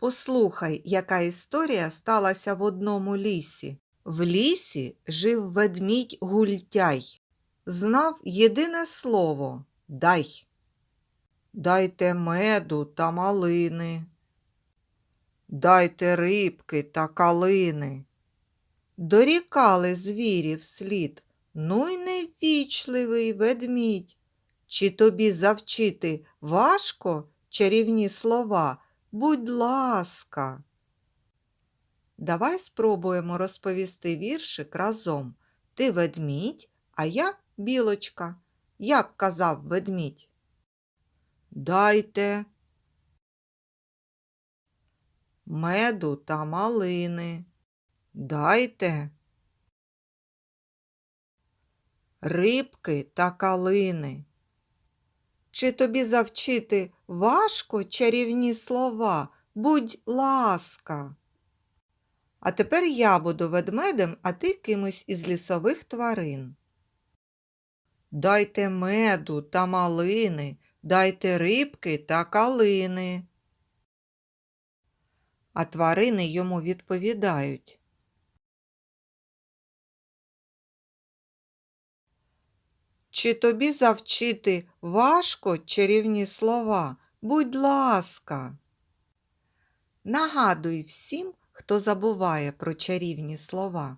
Послухай, яка історія сталася в одному лісі. В лісі жив ведмідь Гультяй. Знав єдине слово дай. Дайте меду та малини. Дайте рибки та калини. Дорікали звірі вслід. Ну й невічливий ведмідь. Чи тобі завчити важко чарівні слова? Будь ласка. Давай спробуємо розповісти віршик разом. Ти ведмідь, а я білочка. Як казав ведмідь? Дайте меду та малини. Дайте рибки та калини. Чи тобі завчити важко чарівні слова? Будь ласка. А тепер я буду ведмедем, а ти кимось із лісових тварин. Дайте меду та малини, дайте рибки та калини. А тварини йому відповідають. Чи тобі завчити важко чарівні слова? Будь ласка. Нагадуй всім, хто забуває про чарівні слова.